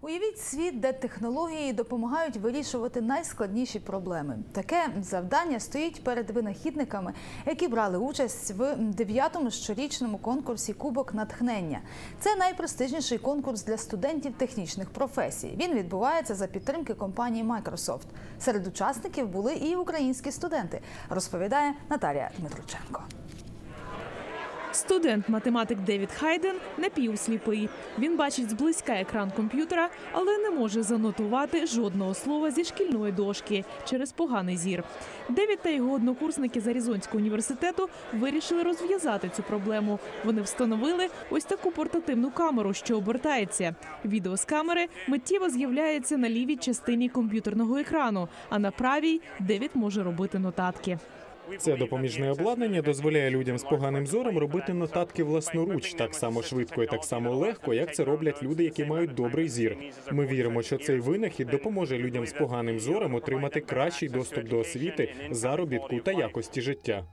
Уявіть світ, де технології допомагають вирішувати найскладніші проблеми. Таке завдання стоїть перед винахідниками, які брали участь в дев'ятому щорічному конкурсі Кубок натхнення. Це найпрестижніший конкурс для студентів технічних професій. Він відбувається за підтримки компанії Microsoft. Серед учасників були і українські студенти, розповідає Наталія Дмитрученко. Студент математик Девід Хайден напівсліпий. Він бачить зблизька екран комп'ютера, але не може занотувати жодного слова зі шкільної дошки через поганий зір. Девід та його однокурсники з Аризонського університету вирішили розв'язати цю проблему. Вони встановили ось таку портативну камеру, що обертається. Відео з камери миттєво з'являється на лівій частині комп'ютерного екрану, а на правій Девід може робити нотатки. Це допоміжне обладнання дозволяє людям з поганим зором робити нотатки власноруч так само швидко і так само легко, як це роблять люди, які мають добрий зір. Ми віримо, що цей винахід допоможе людям з поганим зором отримати кращий доступ до освіти, заробітку та якості життя.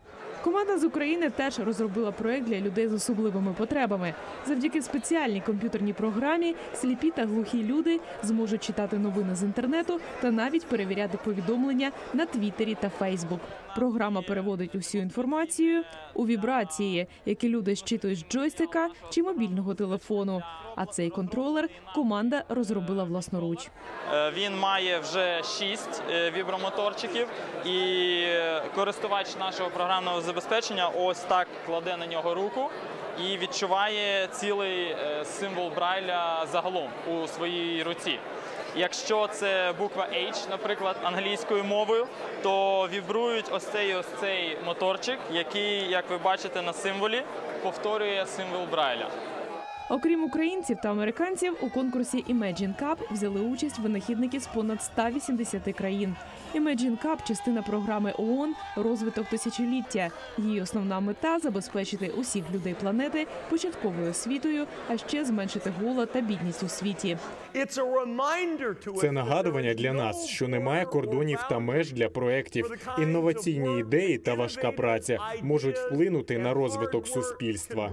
Команда з України теж розробила проект для людей з особливими потребами. Завдяки спеціальній комп'ютерній програмі сліпі та глухі люди зможуть читати новини з інтернету та навіть перевіряти повідомлення на Твіттері та Фейсбук. Програма переводить усю інформацію у вібрації, які люди щитують з джойстика чи мобільного телефону. А цей контролер команда розробила власноруч. Е, Він має вже шість е, вібромоторчиків, і е, користувач нашого програмного забезпечення ось так кладе на нього руку і відчуває цілий е, символ Брайля загалом у своїй руці. Якщо це буква H, наприклад, англійською мовою, то вібрують ось цей ось цей моторчик, який, як ви бачите на символі, повторює символ Брайля. Окрім українців та американців, у конкурсі Imagine Cup взяли участь винахідники з понад 180 країн. Imagine Cup – частина програми ООН «Розвиток тисячоліття». Її основна мета забезпечити усіх людей планети початковою освітою, а ще зменшити голод та бідність у світі. Це нагадування для нас, що немає кордонів та меж для проєктів. Інноваційні ідеї та важка праця можуть вплинути на розвиток суспільства.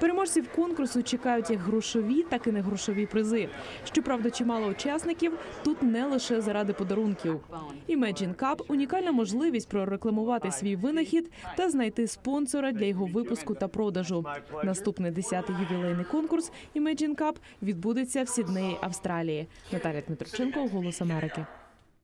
Переможців конкурсу чекають як грошові, так і негрошові призи. Щоправда, чимало учасників тут не лише заради подарунків. Imagine Cup – унікальна можливість прорекламувати свій винахід та знайти спонсора для його випуску та продажу. Наступний 10-й ювілейний конкурс Imagine Cup відбудеться в Сіднеї, Австралії. Наталя Дмитроченко, Голос Америки.